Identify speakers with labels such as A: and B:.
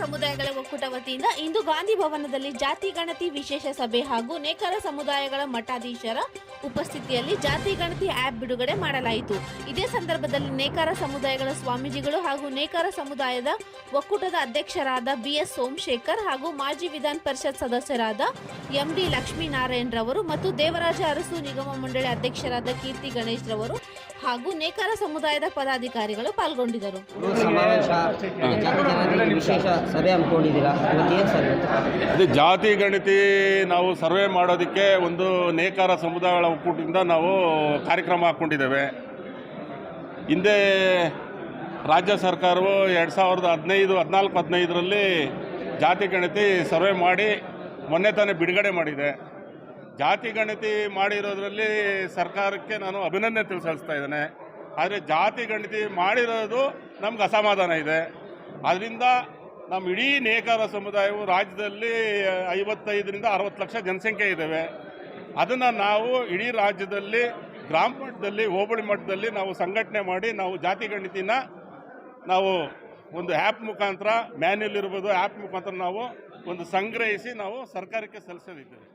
A: ವತಿಯಿಂದ ಇಂದು ಗಾಂಧಿ ಭವನದಲ್ಲಿ ಜಾತಿ ಗಣತಿ ವಿಶೇಷ ಸಭೆ ಹಾಗೂ ನೇಕಾರ ಸಮುದಾಯಗಳ ಮಠಾಧೀಶರ ಉಪಸ್ಥಿತಿಯಲ್ಲಿ ಜಾತಿ ಗಣತಿ ಆಪ್ ಬಿಡುಗಡೆ ಮಾಡಲಾಯಿತು. ಇದೇ ಸಂದರ್ಭದಲ್ಲಿ ನೇಕಾರ ಸಮುದಾಯಗಳ ಸ್ವಾಮೀಜಿಗಳು ಹಾಗೂ ನೇಕಾರ ಸಮುದಾಯದ ಒಕ್ಕೂಟದ ಅಧ್ಯಕ್ಷರಾದ ಬಿಎಸ್ ಸೋಮಶೇಖರ್ ಹಾಗೂ ಮಾಜಿ ವಿಧಾನ ಪರಿಷತ್ ಸದಸ್ಯರಾದ ಎಂಡಿ ಲಕ್ಷ್ಮೀನಾರಾಯಣ್ ರವರು ಮತ್ತು ದೇವರಾಜ ಅರಸು ನಿಗಮ ಮಂಡಳಿ ಅಧ್ಯಕ್ಷರಾದ ಕೀರ್ತಿ ಗಣೇಶ್ ರವರು ಹಾಗೂ ನೇಕಾರ ಸಮುದಾಯದ ಪದಾಧಿಕಾರಿಗಳು ಪಾಲ್ಗೊಂಡಿದ್ದರು.
B: ಸಮಾವೇಶ ವಿಶೇಷ ಸಭೆ ಹಮ್ಮಿಕೊಂಡಿದ್ದೀರಾ
C: ಅದೇ ಜಾತಿ ಗಣತಿ ನಾವು ಸರ್ವೆ ಮಾಡೋದಕ್ಕೆ ಒಂದು ನೇಕಾರ ಸಮುದಾಯಗಳ ಒಕ್ಕೂಟದಿಂದ ನಾವು ಕಾರ್ಯಕ್ರಮ ಹಾಕ್ಕೊಂಡಿದ್ದೇವೆ. ಹಿಂದೆ ರಾಜ್ಯ ಸರ್ಕಾರವು ಎರಡು ಸಾವಿರದ ಹದಿನೈದು ಹದಿನಾಲ್ಕು ಹದಿನೈದರಲ್ಲಿ ಜಾತಿ ಗಣತಿ ಸರ್ವೆ ಮಾಡಿ ಮೊನ್ನೆ ತಾನೇ ಬಿಡುಗಡೆ ಮಾಡಿದೆ. ಜಾತಿ ಗಣತಿ ಮಾಡಿರೋದ್ರಲ್ಲಿ ಸರ್ಕಾರಕ್ಕೆ ನಾನು ಅಭಿನಂದನೆ ತಿಳಿಸಲ್ಸ್ತಾ ಇದ್ದೇನೆ. ಆದರೆ ಜಾತಿ ಗಣತಿ ಮಾಡಿರೋದು ನಮ್ಗೆ ಅಸಮಾಧಾನ ಇದೆ. ಅದರಿಂದ ನಮ್ಮ ಇಡೀ ನೇಕಾರ ಸಮುದಾಯವು ರಾಜ್ಯದಲ್ಲಿ ಐವತ್ತೈದರಿಂದ ಅರವತ್ತು ಲಕ್ಷ ಜನಸಂಖ್ಯೆ ಇದ್ದೇವೆ ಅದನ್ನು ನಾವು ಇಡೀ ರಾಜ್ಯದಲ್ಲಿ, ಗ್ರಾಮ ಮಟ್ಟದಲ್ಲಿ, ಹೋಬಳಿ ಮಟ್ಟದಲ್ಲಿ ನಾವು ಸಂಘಟನೆ ಮಾಡಿ ನಾವು ಜಾತಿ ಗಣತಿನ ನಾವು ಒಂದು ಆ್ಯಪ್ ಮುಖಾಂತರ ಮ್ಯಾನ್ಯಲ್ ಇರ್ಬೋದು ಆ್ಯಪ್ ಮುಖಾಂತರ ನಾವು ಒಂದು ಸಂಗ್ರಹಿಸಿ ನಾವು ಸರ್ಕಾರಕ್ಕೆ ಸಲ್ಲಿಸೋದಿದ್ದೇವೆ